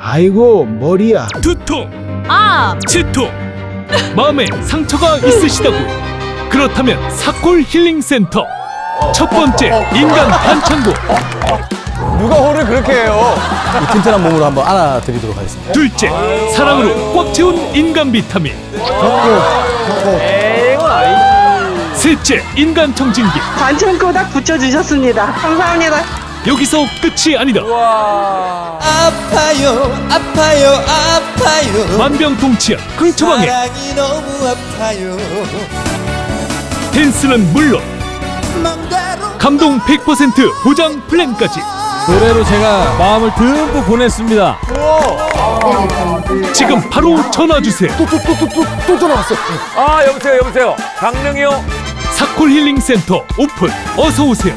아이고 머리야 두통, 아, 치통, 마음에 상처가 있으시다고요? 그렇다면 사골 힐링 센터 첫 번째 인간 반창고 누가 호를 그렇게 해요? 이 튼튼한 몸으로 한번 안아드리도록 하겠습니다. 둘째 사랑으로 꽉 채운 인간 비타민 셋째 인간 청진기 반창고 딱 붙여주셨습니다. 감사합니다. 여기서 끝이 아니다 아파요 아파요 아파요 만병통치약 흥초방에 사랑이 너무 아파요 댄스는 물론 맘대로 감동 100% 보장 플랜까지 노래로 제가 마음을 듬뿍 보냈습니다. 지금 바로 전화 주세요. 아 여보세요 여보세요 강릉이요 사콜 힐링 센터 오픈. 어서 오세요.